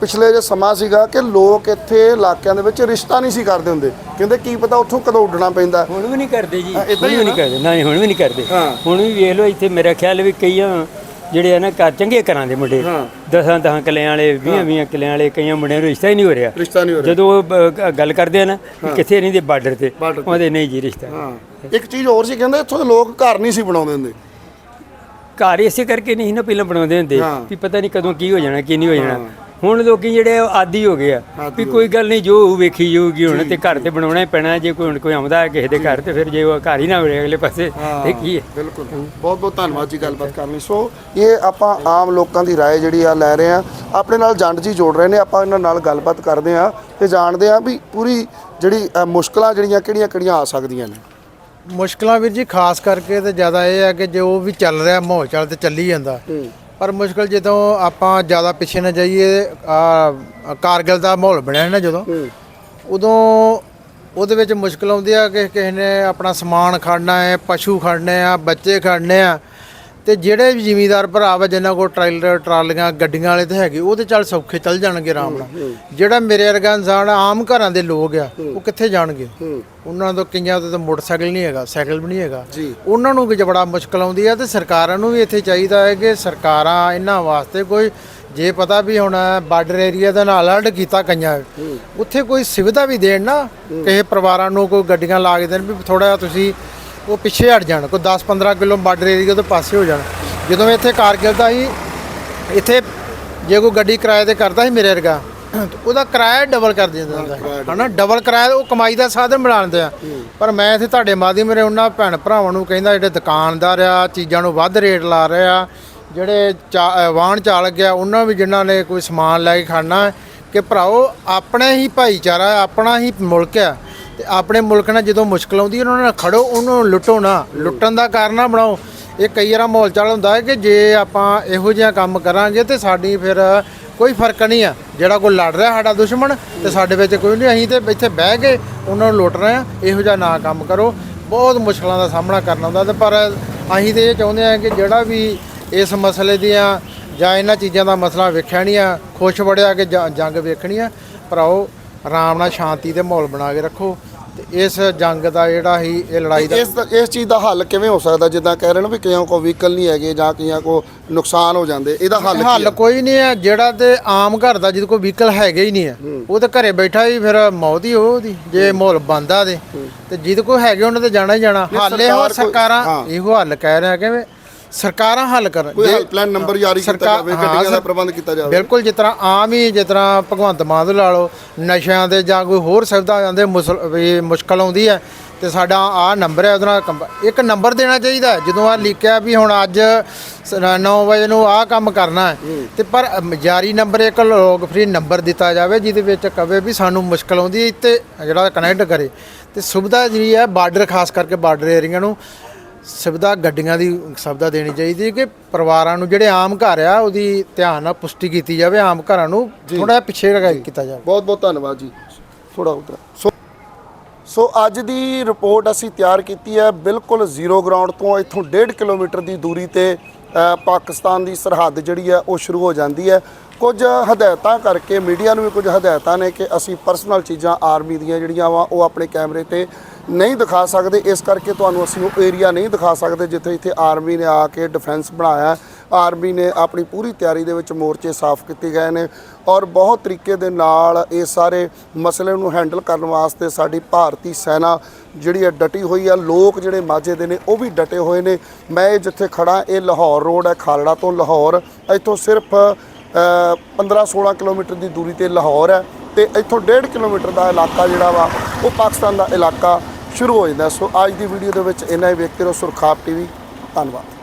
ਪਿਛਲੇ ਜੇ ਸਮਾਂ ਸੀਗਾ ਕਿ ਲੋਕ ਇੱਥੇ ਇਲਾਕਿਆਂ ਦੇ ਵਿੱਚ ਰਿਸ਼ਤਾ ਨਹੀਂ ਸੀ ਕਰਦੇ ਹੁੰਦੇ। ਕਹਿੰਦੇ ਕੀ ਪਤਾ ਉੱਥੋਂ ਕਦੋਂ ਉੱਡਣਾ ਪੈਂਦਾ। ਹੁਣ ਵੀ ਨਹੀਂ ਕਰਦੇ ਜੀ। ਹੁਣ ਹੀ ਨਹੀਂ? ਕਰਦੇ। ਨਹੀਂ ਹੁਣ ਵੀ ਨਹੀਂ ਕਰਦੇ। ਹਾਂ। ਹੁਣ ਵੀ ਵੇਖ ਲਓ ਇੱਥੇ ਮੇਰਾ ਖਿਆਲ ਵੀ ਕਈਆਂ ਜਿਹੜੇ ਆ ਨਾ ਘਰ ਚੰਗੇ ਘਰਾਂ ਦੇ ਮੁੰਡੇ। ਦਸਾਂ ਦਸਾਂ ਕਿੱਲਿਆਂ ਵਾਲੇ 20 20 ਕਿੱਲਿਆਂ ਵਾਲੇ ਕਈਆਂ ਮੁੰਡਿਆਂ ਨੂੰ ਰਿਸ਼ਤਾ ਹੀ ਨਹੀਂ ਹੋ ਰਿਹਾ। ਰਿਸ਼ਤਾ ਨਹੀਂ ਹੋ ਰਿਹਾ। ਜਦੋਂ ਗੱਲ ਕਰਦੇ ਆ ਨਾ ਕਿੱਥੇ ਰਹਿੰਦੇ ਬਾਰਡਰ ਤੇ। ਉਹਦੇ ਨਹੀਂ ਜੀ ਰਿਸ਼ਤਾ। ਇੱਕ ਚੀਜ਼ ਹੋਰ ਸੀ ਕਹਿੰਦੇ ਇੱਥੋਂ ਦੇ ਲੋਕ ਘਰ ਨਹੀਂ ਸੀ ਬਣਾਉਂਦੇ ਹੁੰਦੇ। ਘਰ ਇਸੇ ਕਰਕੇ ਨਹੀਂ ਨਾ ਪਹਿਲਾਂ ਬਣਾਉਂਦੇ ਹੁੰਦੇ। ਵੀ ਪਤਾ ਨਹੀਂ ਕਦੋਂ ਕੀ ਹੋ ਜਾਣਾ ਕੀ ਨਹੀਂ ਹੋ ਜਾਣਾ। ਹੁਣ ਲੋਕੀ ਜਿਹੜੇ ਆ ਉਹ ਆਦੀ ਹੋ ਗਏ ਆ ਆਦੀ ਵੀ ਕੋਈ ਗੱਲ ਨਹੀਂ ਜੋ ਹੋਊ ਵੇਖੀ ਜਾਊਗੀ ਹੁਣ ਤੇ ਘਰ ਤੇ ਬਣਾਉਣਾ ਹੀ ਪੈਣਾ ਜੇ ਕੋਈ ਹੁਣ ਕੋਈ ਆਉਂਦਾ ਹੈ ਕਿਸੇ ਦੇ ਘਰ ਤੇ ਫਿਰ ਜੇ ਉਹ ਘਰ ਹੀ ਨਾ ਹੋਵੇ ਅਗਲੇ ਪਾਸੇ ਤੇ ਕੀ ਹੈ ਬਿਲਕੁਲ ਬਹੁਤ ਬਹੁਤ ਧੰਨਵਾਦ ਜੀ ਗੱਲਬਾਤ ਕਰਨ ਲਈ ਸੋ ਇਹ ਆਪਾਂ ਆਮ ਲੋਕਾਂ ਦੀ رائے ਜਿਹੜੀ ਆ ਲੈ ਰਹੇ ਆ ਆਪਣੇ ਨਾਲ ਜੰਡ ਜੀ ਜੋੜ ਰਹੇ ਨੇ ਆਪਾਂ ਇਹਨਾਂ ਨਾਲ ਗੱਲਬਾਤ ਕਰਦੇ ਆ ਤੇ ਜਾਣਦੇ ਆ ਵੀ ਪੂਰੀ ਜਿਹੜੀ ਅ, ਮੁਸ਼ਕਲਾਂ ਜਿਹੜੀਆਂ ਕਿਹੜੀਆਂ ਕਿਹੜੀਆਂ ਆ ਸਕਦੀਆਂ ਨੇ ਮੁਸ਼ਕਲਾਂ ਵੀਰ ਜੀ ਖਾਸ ਕਰਕੇ ਤੇ ਜ਼ਿਆਦਾ ਇਹ ਹੈ ਕਿ ਜੋ ਵੀ ਚੱਲ ਰਿਹਾ ਮਾਹੌਲ ਚੱਲ ਤੇ ਚੱਲੀ ਜਾਂਦਾ ਪਰ ਮੁਸ਼ਕਲ ਜਦੋਂ ਆਪਾਂ ਜ਼ਿਆਦਾ ਪਿੱਛੇ ਨਾ ਜਾਈਏ ਆ ਕਾਰਗਿਲ ਦਾ ਮਾਹੌਲ ਬਣਿਆ ਨਾ ਜਦੋਂ ਉਦੋਂ ਉਹਦੇ ਵਿੱਚ ਮੁਸ਼ਕਲ ਆਉਂਦੀ ਆ ਕਿ ਕਿਸੇ ਨੇ ਆਪਣਾ ਸਮਾਨ ਖੜਨਾ ਹੈ ਪਸ਼ੂ ਖੜਨੇ ਆ ਬੱਚੇ ਖੜਨੇ ਆ ਤੇ ਜਿਹੜੇ ਵੀ ਜ਼ਿਮੀਦਾਰ ਭਰਾ ਵਾ ਜਿਨ੍ਹਾਂ ਕੋਲ ਟ੍ਰੇਲਰ ਟਰਾਲੀਆਂ ਗੱਡੀਆਂ ਵਾਲੇ ਤੇ ਹੈਗੇ ਉਹ ਤੇ ਚੱਲ ਸੌਖੇ ਚੱਲ ਜਾਣਗੇ ਆਰਾਮ ਨਾਲ। ਜਿਹੜਾ ਮੇਰੇ ਵਰਗਾ ਇਨਸਾਨ ਆ, ਆਮ ਘਰਾਂ ਦੇ ਲੋਕ ਆ ਉਹ ਕਿੱਥੇ ਜਾਣਗੇ? ਉਹਨਾਂ ਤੋਂ ਕਈਆਂ ਤੋਂ ਤਾਂ ਮੋਟਰਸਾਈਕਲ ਨਹੀਂ ਹੈਗਾ ਸਾਈਕਲ ਵੀ ਨਹੀਂ ਹੈਗਾ। ਜੀ। ਉਹਨਾਂ ਨੂੰ ਵੀ ਬੜਾ ਮੁਸ਼ਕਲ ਆਉਂਦੀ ਆ ਤੇ ਸਰਕਾਰਾਂ ਨੂੰ ਵੀ ਇੱਥੇ ਚਾਹੀਦਾ ਹੈ ਕਿ ਸਰਕਾਰਾਂ ਇਹਨਾਂ ਵਾਸਤੇ ਕੋਈ ਜੇ ਪਤਾ ਵੀ ਹੁਣ ਬਾਰਡਰ ਏਰੀਆ ਦਾ ਨਾਲ ਅਲੱਟ ਕੀਤਾ ਕਈਆਂ ਉੱਥੇ ਕੋਈ ਸੁਵਿਧਾ ਵੀ ਦੇਣ ਨਾ। ਕਿਸੇ ਪਰਿਵਾਰਾਂ ਨੂੰ ਕੋਈ ਗੱਡੀਆਂ ਲਾ ਕੇ ਦੇਣ ਵੀ ਥੋੜਾ ਤੁਸੀਂ ਉਹ ਪਿੱਛੇ ਹਟ ਜਾਣ ਕੋਈ 10-15 ਕਿਲੋ ਬਾਰਡਰ ਏਰੀਆ ਤੋਂ ਪਾਸੇ ਹੋ ਜਾਣ। ਜਦੋਂ ਇੱਥੇ ਕਾਰਗਿਲ ਦਾ ਹੀ ਇੱਥੇ ਜੇ ਕੋਈ ਗੱਡੀ ਕਿਰਾਏ ਤੇ ਕਰਦਾ ਸੀ ਮੇਰੇ ਵਰਗਾ ਉਹਦਾ ਕਿਰਾਇਆ ਡਬਲ ਕਰ ਦਿੰਦਾ ਹੁੰਦਾ ਸੀ। ਹਨਾ? ਡਬਲ ਕਿਰਾਇਆ ਉਹ ਕਮਾਈ ਦਾ ਸਾਧਨ ਬਣਾ ਲੈਂਦੇ ਆ। ਪਰ ਮੈਂ ਇੱਥੇ ਤੁਹਾਡੇ ਮਾਧਿਅਮ ਮੇਰੇ ਉਹਨਾਂ ਭੈਣ ਭਰਾਵਾਂ ਨੂੰ ਕਹਿੰਦਾ ਜਿਹੜੇ ਦੁਕਾਨਦਾਰ ਆ ਚੀਜ਼ਾਂ ਨੂੰ ਵੱਧ ਰੇਟ ਲਾ ਰਹੇ ਆ ਜਿਹੜੇ ਵਾਹਨ ਚਾਲਕ ਆ ਉਹਨਾਂ ਵੀ ਜਿਨ੍ਹਾਂ ਨੇ ਕੋਈ ਸਮਾਨ ਲੈ ਕੇ ਖਾਣਾ ਕਿ ਭਰਾਓ ਆਪਣੇ ਹੀ ਭਾਈਚਾਰਾ ਆਪਣਾ ਹੀ ਮੁਲਕ ਆ ਤੇ ਆਪਣੇ ਮੁਲਕ ਨਾਲ ਜਦੋਂ ਮੁਸ਼ਕਲ ਆਉਂਦੀ ਹੈ, ਉਹਨਾਂ ਨਾਲ ਖੜੋ ਉਹਨੂੰ ਲੁੱਟੋ ਨਾ। ਲੁੱਟਣ ਦਾ ਕਾਰਨ ਨਾ ਬਣਾਓ। ਇਹ ਕਈ ਵਾਰ ਮਾਹੌਲ ਚਾਲ ਹੁੰਦਾ ਹੈ ਕਿ ਜੇ ਆਪਾਂ ਇਹੋ ਜਿਹਾ ਕੰਮ ਕਰਾਂਗੇ ਤੇ ਸਾਡੀ ਫਿਰ ਕੋਈ ਫ਼ਰਕ ਨਹੀਂ ਆ। ਜਿਹੜਾ ਕੋਈ ਲੜ ਰਿਹਾ ਸਾਡਾ ਦੁਸ਼ਮਣ ਤੇ ਸਾਡੇ ਵਿੱਚ ਕੋਈ ਨਹੀਂ ਅਸੀਂ ਤੇ ਇੱਥੇ ਬਹਿ ਕੇ ਉਹਨਾਂ ਨੂੰ ਲੁੱਟ ਰਹੇ ਆ ਇਹੋ ਜਿਹਾ ਨਾ ਕੰਮ ਕਰੋ। ਬਹੁਤ ਮੁਸ਼ਕਲਾਂ ਦਾ ਸਾਹਮਣਾ ਕਰਨਾ ਹੁੰਦਾ ਤੇ ਪਰ ਅਸੀਂ ਤੇ ਇਹ ਚਾਹੁੰਦੇ ਆ ਕਿ ਜਿਹੜਾ ਵੀ ਇਸ ਮਸਲੇ ਦੀਆਂ ਜਾਂ ਇਹਨਾਂ ਚੀਜ਼ਾਂ ਦਾ ਮਸਲਾ ਵੇਖਿਆ ਨਹੀਂ ਆ ਖੁਸ਼ ਵੜਿਆ ਕਿ ਜੰਗ ਵੇਖਣੀ ਆ ਭਰਾਓ ਆਰਾਮ ਨਾਲ ਸ਼ਾਂਤੀ ਤੇ ਮਾਹੌਲ ਬਣਾ ਕੇ ਰੱਖੋ। ਇਸ ਜੰਗ ਦਾ ਜਿਹੜਾ ਹੀ ਇਹ ਲੜਾਈ ਦਾ ਇਸ ਇਸ ਚੀਜ਼ ਦਾ ਹੱਲ ਕਿਵੇਂ ਹੋ ਸਕਦਾ? ਜਿੱਦਾਂ ਕਹਿ ਰਹੇ ਨੇ ਵੀ ਕਈਆਂ ਕੋ ਵਹੀਕਲ ਨਹੀਂ ਹੈਗੇ ਜਾਂ ਕਈਆਂ ਕੋ ਨੁਕਸਾਨ ਹੋ ਜਾਂਦੇ ਇਹਦਾ ਹੱਲ ਕੀ ਹੱਲ ਹੈ? ਕੋਈ ਨਹੀਂ ਹੈ। ਜਿਹੜਾ ਤੇ ਆਮ ਘਰ ਦਾ ਜਿਹਦੇ ਕੋਈ ਵਹੀਕਲ ਹੈਗੇ ਹੀ ਨਹੀਂ ਹੈ ਉਹ ਤਾਂ ਘਰੇ ਬੈਠਾ ਹੀ ਫਿਰ ਮੌਤ ਹੀ ਉਹ ਉਹਦੀ ਜੇ ਮਾਹੌਲ ਬੰਦਾ ਦੇ ਤੇ। ਜਿਹਦੇ ਕੋਈ ਹੈਗੇ ਉਹਨਾਂ ਤੇ ਜਾਣਾ ਹੀ ਜਾਣਾ। ਹੱਲ ਇਹੋ ਸਰਕਾਰ ਹਾਂ। ਇਹੋ ਹੱਲ ਕਹਿ ਰਿਹਾ ਕਿ ਵੀ ਸਰਕਾਰਾਂ ਹੱਲ ਕਰਨ। ਕੋਈ ਹੈਲਪਲਾਈਨ ਨੰਬਰ ਜਾਰੀ ਕੀਤਾ ਜਾਵੇ ਗੱਡੀਆਂ ਦਾ ਪ੍ਰਬੰਧ ਕੀਤਾ ਜਾਵੇ। ਬਿਲਕੁਲ ਜਿਸ ਤਰ੍ਹਾਂ ਆਮ ਹੀ ਜਿਸ ਤਰ੍ਹਾਂ ਭਗਵੰਤ ਮਾਨ ਦੇ ਲਾ ਲਓ ਨਸ਼ਿਆਂ ਦੇ ਜਾਂ ਕੋਈ ਹੋਰ ਸੁਵਿਧਾ ਜਾਂਦੇ ਮੁਸ਼ਕਲ ਆਉਂਦੀ ਹੈ ਤੇ ਸਾਡਾ ਆ ਨੰਬਰ ਹੈ ਉਹਦੇ ਇੱਕ ਨੰਬਰ ਦੇਣਾ ਚਾਹੀਦਾ। ਜਦੋਂ ਆ ਲਿਖਿਆ ਵੀ ਹੁਣ ਅੱਜ 9 ਵਜੇ ਨੂੰ ਆਹ ਕੰਮ ਕਰਨਾ ਹੈ ਤੇ ਪਰ ਜਾਰੀ ਨੰਬਰ ਇੱਕ ਲੋਕ ਫ੍ਰੀ ਨੰਬਰ ਦਿੱਤਾ ਜਾਵੇ ਜਿਹਦੇ ਵਿੱਚ ਕਵੇ ਵੀ ਸਾਨੂੰ ਮੁਸ਼ਕਲ ਆਉਂਦੀ ਹੈ ਤੇ ਜਿਹੜਾ ਕਨੈਕਟ ਕਰੇ। ਤੇ ਸੁਵਿਧਾ ਜਿਹੜੀ ਹੈ ਬਾਰਡਰ ਖਾਸ ਕਰਕੇ ਬਾਰਡਰ ਏਰੀਆ ਨੂੰ ਸੁਵਿਧਾ ਗੱਡੀਆਂ ਦੀ ਸੁਵਿਧਾ ਦੇਣੀ ਚਾਹੀਦੀ ਹੈ ਕਿ ਪਰਿਵਾਰਾਂ ਨੂੰ ਜਿਹੜੇ ਆਮ ਘਰ ਆ ਉਹਦੀ ਧਿਆਨ ਨਾਲ ਪੁਸ਼ਟੀ ਕੀਤੀ ਜਾਵੇ ਆਮ ਘਰਾਂ ਨੂੰ ਥੋੜਾ ਪਿੱਛੇ ਲਗਾ ਕੀਤਾ ਜਾਵੇ। ਬਹੁਤ ਬਹੁਤ ਧੰਨਵਾਦ ਜੀ। ਥੋੜਾ ਉਤਰਾ ਸੋ ਸੋ ਅੱਜ ਦੀ ਰਿਪੋਰਟ ਅਸੀਂ ਤਿਆਰ ਕੀਤੀ ਹੈ ਬਿਲਕੁਲ ਜ਼ੀਰੋ ਗਰਾਊਂਡ ਤੋਂ ਇੱਥੋਂ 1.5 ਕਿਲੋਮੀਟਰ ਦੀ ਦੂਰੀ ਤੇ ਪਾਕਿਸਤਾਨ ਦੀ ਸਰਹੱਦ ਜਿਹੜੀ ਹੈ ਉਹ ਸ਼ੁਰੂ ਹੋ ਜਾਂਦੀ ਹੈ। ਕੁਝ ਹਦਾਇਤਾਂ ਕਰਕੇ ਮੀਡੀਆ ਨੂੰ ਵੀ ਕੁਝ ਹਦਾਇਤਾਂ ਨੇ ਕਿ ਅਸੀਂ ਪਰਸਨਲ ਚੀਜ਼ਾਂ ਆਰਮੀ ਦੀਆਂ ਜਿਹੜੀਆਂ ਵਾ ਉਹ ਆਪਣੇ ਕੈਮਰੇ ਤੇ ਨਹੀਂ ਦਿਖਾ ਸਕਦੇ, ਇਸ ਕਰਕੇ ਤੁਹਾਨੂੰ ਅਸੀਂ ਉਹ ਏਰੀਆ ਨਹੀਂ ਦਿਖਾ ਸਕਦੇ ਜਿੱਥੇ ਇੱਥੇ ਆਰਮੀ ਨੇ ਆ ਕੇ ਡਿਫੈਂਸ ਬਣਾਇਆ ਆਰਮੀ ਨੇ ਆਪਣੀ ਪੂਰੀ ਤਿਆਰੀ ਦੇ ਵਿੱਚ ਮੋਰਚੇ ਸਾਫ਼ ਕੀਤੇ ਗਏ ਨੇ ਔਰ ਬਹੁਤ ਤਰੀਕੇ ਦੇ ਨਾਲ ਇਹ ਸਾਰੇ ਮਸਲੇ ਨੂੰ ਹੈਂਡਲ ਕਰਨ ਵਾਸਤੇ ਸਾਡੀ ਭਾਰਤੀ ਸੈਨਾ ਜਿਹੜੀ ਹੈ ਡਟੀ ਹੋਈ ਆ, ਲੋਕ ਜਿਹੜੇ ਮਾਝੇ ਦੇ ਨੇ ਉਹ ਵੀ ਡਟੇ ਹੋਏ ਨੇ। ਮੈਂ ਇਹ ਜਿੱਥੇ ਖੜਾ ਇਹ ਲਾਹੌਰ ਰੋਡ ਹੈ, ਖਾਲੜਾ ਤੋਂ ਲਾਹੌਰ। ਇੱਥੋਂ ਸਿਰਫ 15-16 ਕਿਲੋਮੀਟਰ ਦੀ ਦੂਰੀ ਤੇ ਲਾਹੌਰ ਹੈ ਤੇ ਇੱਥੋਂ 1.5 ਕਿਲੋਮੀਟਰ ਦਾ ਇਲਾਕਾ ਜਿਹੜਾ ਵਾ ਉਹ ਪਾਕਿਸਤਾਨ ਦਾ ਇਲਾਕਾ ਸ਼ੁਰੂ ਹੋ ਜਾਂਦਾ ਸੋ ਅੱਜ ਦੀ ਵੀਡੀਓ ਦੇ ਵਿੱਚ ਇੰਨਾ ਹੀ ਵੇਖਦੇ ਰਹੋ ਸੁਰਖਾਬ ਟੀਵੀ। ਧੰਨਵਾਦ।